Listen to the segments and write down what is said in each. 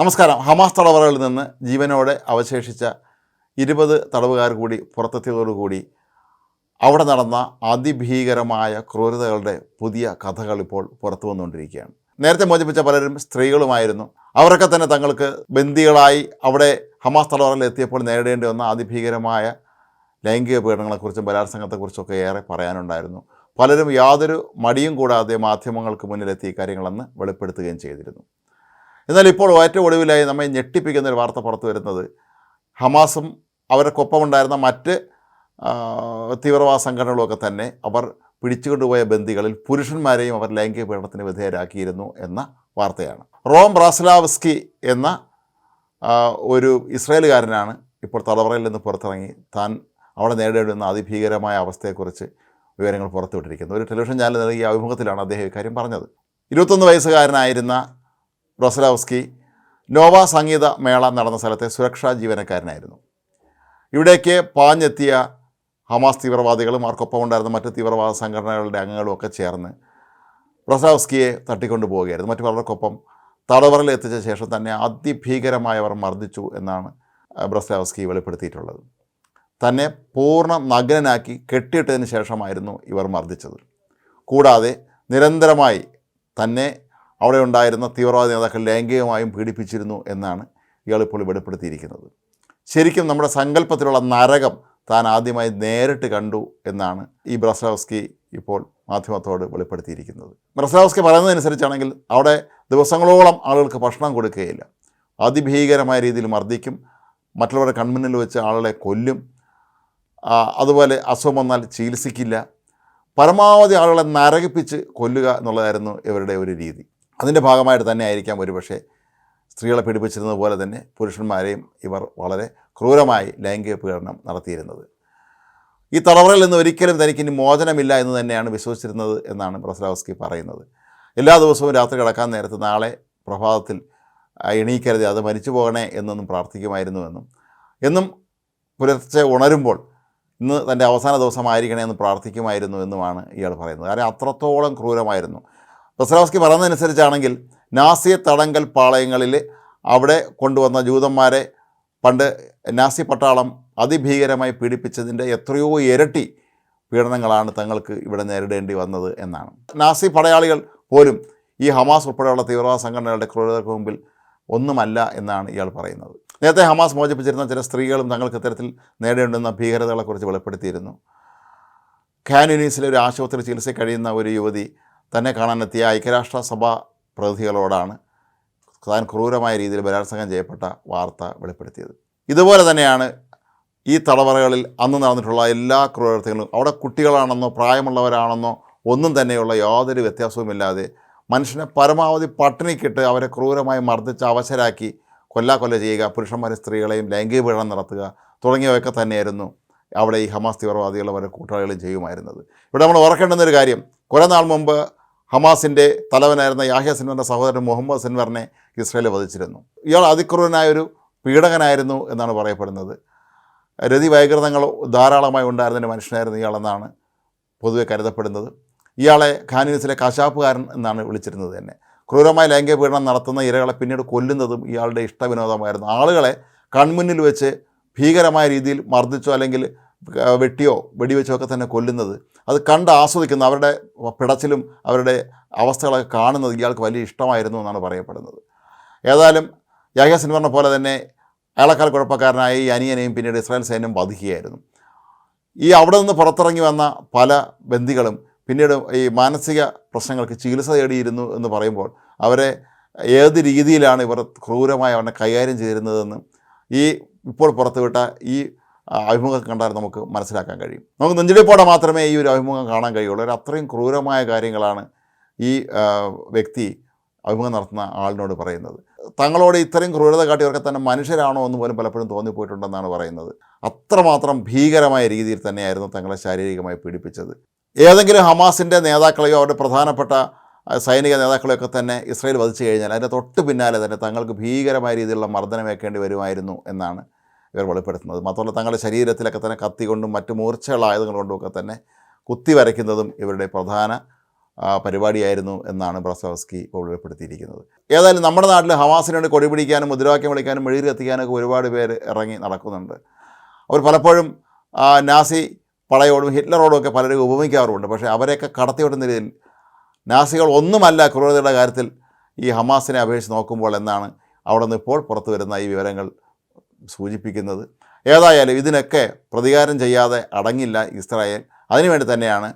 നമസ്കാരം. ഹമാസ് തടവറകളിൽ നിന്ന് ജീവനോടെ അവശേഷിച്ച ഇരുപത് തടവുകാർ കൂടി പുറത്തെത്തിയതോടുകൂടി അവിടെ നടന്ന അതിഭീകരമായ ക്രൂരതകളുടെ പുതിയ കഥകൾ ഇപ്പോൾ പുറത്തു വന്നുകൊണ്ടിരിക്കുകയാണ്. നേരത്തെ മോചിപ്പിച്ച പലരും സ്ത്രീകളുമായിരുന്നു. അവരൊക്കെ തന്നെ തങ്ങൾക്ക് ബന്ദികളായി അവിടെ ഹമാസ് തടവറയിൽ എത്തിയപ്പോൾ നേരിടേണ്ടി വന്ന അതിഭീകരമായ ലൈംഗിക പീഡനങ്ങളെക്കുറിച്ചും ബലാത്സംഗത്തെക്കുറിച്ചൊക്കെ ഏറെ പറയാനുണ്ടായിരുന്നു. പലരും യാതൊരു മടിയും കൂടാതെ മാധ്യമങ്ങൾക്ക് മുന്നിലെത്തി ഇക്കാര്യങ്ങളെന്ന് കാര്യങ്ങളെന്ന് വെളിപ്പെടുത്തുകയും ചെയ്തിരുന്നു. എന്നാൽ ഇപ്പോൾ ഏറ്റവും ഒടുവിലായി നമ്മെ ഞെട്ടിപ്പിക്കുന്ന ഒരു വാർത്ത പുറത്തു വരുന്നത്. ഹമാസും അവർക്കൊപ്പമുണ്ടായിരുന്ന മറ്റ് തീവ്രവാദ സംഘടനകളുമൊക്കെ തന്നെ അവർ പിടിച്ചുകൊണ്ടുപോയ ബന്ദികളിൽ പുരുഷന്മാരെയും അവർ ലൈംഗിക പീഡനത്തിന് വിധേയരാക്കിയിരുന്നു എന്ന വാർത്തയാണ്. റോം ബ്രാസ്ലാവസ്കി എന്ന ഒരു ഇസ്രയേലുകാരനാണ് ഇപ്പോൾ തടവറയിൽ നിന്ന് പുറത്തിറങ്ങി. താൻ അവിടെ നേരിടുന്ന അതിഭീകരമായ അവസ്ഥയെക്കുറിച്ച് വിവരങ്ങൾ പുറത്തുവിട്ടിരിക്കുന്നു. ഒരു ടെലിവിഷൻ ചാനൽ നൽകിയ അഭിമുഖത്തിലാണ് അദ്ദേഹം ഇക്കാര്യം പറഞ്ഞത്. ഇരുപത്തൊന്ന് വയസ്സുകാരനായിരുന്ന റോസലാവസ്കി നോവ സംഗീത മേള നടന്ന സ്ഥലത്തെ സുരക്ഷാ ജീവനക്കാരനായിരുന്നു. ഇവിടേക്ക് പാഞ്ഞെത്തിയ ഹമാസ് തീവ്രവാദികളും അവർക്കൊപ്പം ഉണ്ടായിരുന്ന മറ്റ് തീവ്രവാദ സംഘടനകളുടെ അംഗങ്ങളും ഒക്കെ ചേർന്ന് റൊസാവസ്കിയെ തട്ടിക്കൊണ്ടു പോവുകയായിരുന്നു. മറ്റു പലർക്കൊപ്പം തടവറയിൽ എത്തിച്ച ശേഷം തന്നെ അതിഭീകരമായവർ മർദ്ദിച്ചു എന്നാണ് ബ്രസ്ലാവസ്കി വെളിപ്പെടുത്തിയിട്ടുള്ളത്. തന്നെ പൂർണ നഗ്നനാക്കി കെട്ടിയിട്ടതിന് ശേഷമായിരുന്നു ഇവർ മർദ്ദിച്ചത്. കൂടാതെ നിരന്തരമായി തന്നെ അവിടെ ഉണ്ടായിരുന്ന തീവ്രവാദ നേതാക്കൾ ലൈംഗികമായും പീഡിപ്പിച്ചിരുന്നു എന്നാണ് ഇയാൾ ഇപ്പോൾ വെളിപ്പെടുത്തിയിരിക്കുന്നത്. ശരിക്കും നമ്മുടെ സങ്കല്പത്തിലുള്ള നരകം താൻ ആദ്യമായി നേരിട്ട് കണ്ടു എന്നാണ് ഈ ബ്രസ്ലാവസ്കി ഇപ്പോൾ മാധ്യമത്തോട് വെളിപ്പെടുത്തിയിരിക്കുന്നത്. ബ്രസ്ലാവസ്കി പറയുന്നതനുസരിച്ചാണെങ്കിൽ അവിടെ ദിവസങ്ങളോളം ആളുകൾക്ക് ഭക്ഷണം കൊടുക്കുകയില്ല. അതിഭീകരമായ രീതിയിൽ മർദ്ദിക്കും മറ്റുള്ളവരുടെ കൺമുന്നിൽ വെച്ച് ആളുകളെ കൊല്ലും അതുപോലെ അസുഖം വന്നാൽ ചികിത്സിക്കില്ല. പരമാവധി ആളുകളെ നരകിപ്പിച്ച് കൊല്ലുക എന്നുള്ളതായിരുന്നു ഇവരുടെ ഒരു രീതി. അതിന്റെ ഭാഗമായിട്ട് തന്നെ ആയിരിക്കാം ഒരുപക്ഷെ സ്ത്രീകളെ പീഡിപ്പിച്ചിരുന്നത് പോലെ തന്നെ പുരുഷന്മാരെയും ഇവർ വളരെ ക്രൂരമായി ലൈംഗിക പീഡനം നടത്തിയിരുന്നത്. ഈ തടവറയിൽ നിന്ന് ഒരിക്കലും തനിക്ക് ഇനി മോചനമില്ല എന്ന് തന്നെയാണ് വിശ്വസിച്ചിരുന്നത് എന്നാണ് ബ്രസ്ലാവസ്കി പറയുന്നത്. എല്ലാ ദിവസവും രാത്രി കിടക്കാൻ നേരത്ത് നാളെ പ്രഭാതത്തിൽ എണീക്കരുത് അത് മരിച്ചു പോകണേ എന്നൊന്നും പ്രാർത്ഥിക്കുമായിരുന്നുവെന്നും എന്നും. പുലർച്ചെ ഉണരുമ്പോൾ ഇന്ന് തന്റെ അവസാന ദിവസമായിരിക്കണേ എന്ന് പ്രാർത്ഥിക്കുമായിരുന്നു എന്നുമാണ് ഇയാൾ പറയുന്നത്. കാരണം അത്രത്തോളം ക്രൂരമായിരുന്നു. ബസ്രാവസ്കി പറയുന്നതനുസരിച്ചാണെങ്കിൽ നാസി തടങ്കൽ പാളയങ്ങളിൽ അവിടെ കൊണ്ടുവന്ന ജൂതന്മാരെ പണ്ട് നാസി പട്ടാളം അതിഭീകരമായി പീഡിപ്പിച്ചതിന്റെ എത്രയോ ഇരട്ടി പീഡനങ്ങളാണ് തങ്ങൾക്ക് ഇവിടെ നേരിടേണ്ടി വന്നത് എന്നാണ്. നാസി പടയാളികൾ പോലും ഈ ഹമാസ് ഉൾപ്പെടെയുള്ള തീവ്രവാദ സംഘടനകളുടെ ക്രൂരതയ്ക്ക് മുമ്പിൽ ഒന്നുമല്ല എന്നാണ് ഇയാൾ പറയുന്നത്. നേരത്തെ ഹമാസ് മോചിപ്പിച്ചിരുന്ന ചില സ്ത്രീകളും തങ്ങൾക്ക് ഇത്തരത്തിൽ നേടേണ്ടുന്ന ഭീകരതകളെക്കുറിച്ച് വെളിപ്പെടുത്തിയിരുന്നു. ഖാൻ യൂനീസിലെ ഒരു ആശുപത്രി ചികിത്സയിൽ കഴിയുന്ന ഒരു യുവതി തന്നെ കാണാനെത്തിയ ഐക്യരാഷ്ട്രസഭ പ്രതിനിധികളോടാണ് താൻ ക്രൂരമായ രീതിയിൽ ബലാത്സംഗം ചെയ്യപ്പെട്ട വാർത്ത വെളിപ്പെടുത്തിയത്. ഇതുപോലെ തന്നെയാണ് ഈ തടവറകളിൽ അന്ന് നടന്നിട്ടുള്ള എല്ലാ ക്രൂരതകളും അവിടെ കുട്ടികളാണെന്നോ പ്രായമുള്ളവരാണെന്നോ ഒന്നും തന്നെയുള്ള യാതൊരു വ്യത്യാസവുമില്ലാതെ മനുഷ്യനെ പരമാവധി പട്ടിണിക്കിട്ട് അവരെ ക്രൂരമായി മർദ്ദിച്ച് അവശരാക്കി കൊല്ലാക്കൊല്ല ചെയ്യുക പുരുഷന്മാരെ സ്ത്രീകളെയും ലൈംഗിക പീഡനം നടത്തുക തുടങ്ങിയവയൊക്കെ തന്നെയായിരുന്നു അവിടെ ഈ ഹമാസ് തീവ്രവാദികളും അവരുടെ കൂട്ടാളികളും ചെയ്യുമായിരുന്നത്. ഇവിടെ നമ്മൾ ഓർക്കേണ്ടുന്ന ഒരു കാര്യം കുറേ നാൾ മുമ്പ് ഹമാസിന്റെ തലവനായിരുന്ന യാഹ്യ സിൻവറിന്റെ സഹോദരൻ മുഹമ്മദ് സിൻവറിനെ ഇസ്രായേൽ വധിച്ചിരുന്നു. ഇയാൾ അതിക്രൂരനായ ഒരു പീഡകനായിരുന്നു എന്നാണ് പറയപ്പെടുന്നത്. രതി വൈകൃതങ്ങൾ ധാരാളമായി ഉണ്ടായിരുന്ന മനുഷ്യനായിരുന്നു ഇയാളെന്നാണ് പൊതുവെ കരുതപ്പെടുന്നത്. ഇയാളെ ഖാനീസിലെ കശാപ്പുകാരൻ എന്നാണ് വിളിച്ചിരുന്നത് തന്നെ. ക്രൂരമായ ലൈംഗിക പീഡനം നടത്തുന്ന ഇരകളെ പിന്നീട് കൊല്ലുന്നതും ഇയാളുടെ ഇഷ്ടവിനോദമായിരുന്നു. ആളുകളെ കൺമുന്നിൽ വെച്ച് ഭീകരമായ രീതിയിൽ മർദ്ദിച്ചോ അല്ലെങ്കിൽ വെട്ടിയോ വെടിവെച്ചോ ഒക്കെ തന്നെ കൊല്ലുന്നത്. അത് കണ്ട് ആസ്വദിക്കുന്ന അവരുടെ പിടച്ചിലും അവരുടെ അവസ്ഥകളൊക്കെ കാണുന്നത് ഇയാൾക്ക് വലിയ ഇഷ്ടമായിരുന്നു എന്നാണ് പറയപ്പെടുന്നത്. ഏതായാലും യാഹ്യ സിൻവറിനെ പോലെ തന്നെ അയാളെക്കാൾ കുഴപ്പക്കാരനായ ഈ അനിയനെയും പിന്നീട് ഇസ്രായേൽ സൈന്യം വധിക്കുകയായിരുന്നു. ഈ അവിടെ നിന്ന് പുറത്തിറങ്ങി വന്ന പല ബന്ധികളും പിന്നീട് ഈ മാനസിക പ്രശ്നങ്ങൾക്ക് ചികിത്സ തേടിയിരുന്നു എന്ന് പറയുമ്പോൾ അവരെ ഏത് രീതിയിലാണ് ഇവർ ക്രൂരമായി അവനെ കൈകാര്യം ചെയ്തിരുന്നതെന്ന് ഈ ഇപ്പോൾ പുറത്തുവിട്ട ഈ അഭിമുഖം കണ്ടാൽ നമുക്ക് മനസ്സിലാക്കാൻ കഴിയും. നമുക്ക് നെഞ്ചിടിപ്പോടെ മാത്രമേ ഈ ഒരു അഭിമുഖം കാണാൻ കഴിയുള്ളൂ. ഒരു അത്രയും ക്രൂരമായ കാര്യങ്ങളാണ് ഈ വ്യക്തി അഭിമുഖം നടത്തുന്ന ആളിനോട് പറയുന്നത്. തങ്ങളോട് ഇത്രയും ക്രൂരത കാട്ടിയവർക്ക് തന്നെ മനുഷ്യരാണോ എന്ന് പോലും പലപ്പോഴും തോന്നിപ്പോയിട്ടുണ്ടെന്നാണ് പറയുന്നത്. അത്രമാത്രം ഭീകരമായ രീതിയിൽ തന്നെയായിരുന്നു തങ്ങളെ ശാരീരികമായി പീഡിപ്പിച്ചത്. ഏതെങ്കിലും ഹമാസിന്റെ നേതാക്കളെയോ അവരുടെ പ്രധാനപ്പെട്ട സൈനിക നേതാക്കളെയൊക്കെ തന്നെ ഇസ്രായേൽ വധിച്ചു കഴിഞ്ഞാൽ അതിന്റെ തൊട്ട് പിന്നാലെ തന്നെ തങ്ങൾക്ക് ഭീകരമായ രീതിയിലുള്ള മർദ്ദനമേക്കേണ്ടി വരുമായിരുന്നു എന്നാണ് ഇവർ വെളിപ്പെടുത്തുന്നത്. മാത്രമല്ല തങ്ങളുടെ ശരീരത്തിലൊക്കെ തന്നെ കത്തി കൊണ്ടും മറ്റ് മൂർച്ചയുള്ള കൊണ്ടുമൊക്കെ തന്നെ കുത്തി വരയ്ക്കുന്നതും ഇവരുടെ പ്രധാന പരിപാടിയായിരുന്നു എന്നാണ് ബ്രസോസ്കി ഇപ്പോൾ വെളിപ്പെടുത്തിയിരിക്കുന്നത്. ഏതായാലും നമ്മുടെ നാട്ടിൽ ഹമാസിന് വേണ്ടി കൊടി പിടിക്കാനും മുദ്രാവാക്യം വിളിക്കാനും മെഴുകി കത്തിക്കാനൊക്കെ ഒരുപാട് പേര് ഇറങ്ങി നടക്കുന്നുണ്ട്. അവർ പലപ്പോഴും നാസി പടയോടും ഹിറ്റ്ലറോടും ഒക്കെ പലരും ഉപമിക്കാറുമുണ്ട്. പക്ഷേ അവരെയൊക്കെ കടത്തിവിടുന്ന രീതിയിൽ നാസികൾ ഒന്നുമല്ല ക്രൂരതയുടെ കാര്യത്തിൽ ഈ ഹമാസിനെ അപേക്ഷിച്ച് നോക്കുമ്പോൾ എന്നാണ് അവിടെ നിന്ന് ഇപ്പോൾ പുറത്തു വരുന്ന ഈ വിവരങ്ങൾ സൂചിപ്പിക്കുന്നത്. ഏതായാലും ഇതിനൊക്കെ പ്രതികാരം ചെയ്യാതെ അടങ്ങില്ല ഇസ്രായേൽ. അതിനുവേണ്ടി തന്നെയാണ്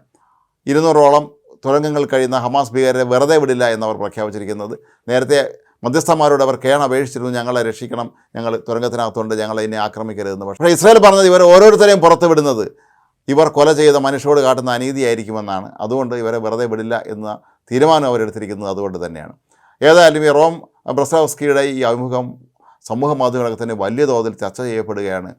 ഇരുന്നൂറോളം തുരങ്കങ്ങൾ കഴിയുന്ന ഹമാസ് ഭീകരരെ വെറുതെ വിടില്ല എന്നവർ പ്രഖ്യാപിച്ചിരിക്കുന്നത്. നേരത്തെ മധ്യസ്ഥന്മാരോട് അവർ കേണ അപേക്ഷിച്ചിരുന്നു ഞങ്ങളെ രക്ഷിക്കണം ഞങ്ങൾ തുരങ്കത്തിനകത്തുണ്ട് ഞങ്ങളെ ഇനി ആക്രമിക്കരുതെന്ന്. പക്ഷേ ഇസ്രായേൽ പറഞ്ഞത് ഇവർ ഓരോരുത്തരെയും പുറത്ത് വിടുന്നത് ഇവർ കൊല ചെയ്ത മനുഷ്യരോട് കാട്ടുന്ന അനീതിയായിരിക്കുമെന്നാണ്. അതുകൊണ്ട് ഇവരെ വെറുതെ വിടില്ല എന്ന തീരുമാനം അവരെടുത്തിരിക്കുന്നത് അതുകൊണ്ട് തന്നെയാണ്. ഏതായാലും ഈ റോം ബ്രസോവസ്കിയുടെ ഈ അഭിമുഖം സമൂഹ മാധ്യമങ്ങളൊക്കെ തന്നെ വലിയ തോതിൽ ചർച്ച ചെയ്യപ്പെടുകയാണ്.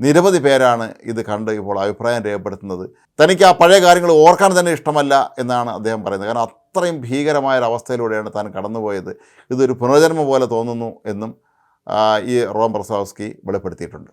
നിരവധി പേരാണ് ഇത് കണ്ട് ഇപ്പോൾ അഭിപ്രായം രേഖപ്പെടുത്തുന്നത്. തനിക്ക് ആ പഴയ കാര്യങ്ങൾ ഓർക്കാൻ തന്നെ ഇഷ്ടമല്ല എന്നാണ് അദ്ദേഹം പറയുന്നത്. കാരണം അത്രയും ഭീകരമായ ഒരു അവസ്ഥയിലൂടെയാണ് താൻ കടന്നുപോയത്. ഇതൊരു പുനർജന്മം പോലെ തോന്നുന്നു എന്നും ഈ റോം ബ്രസോവസ്കി വെളിപ്പെടുത്തിയിട്ടുണ്ട്.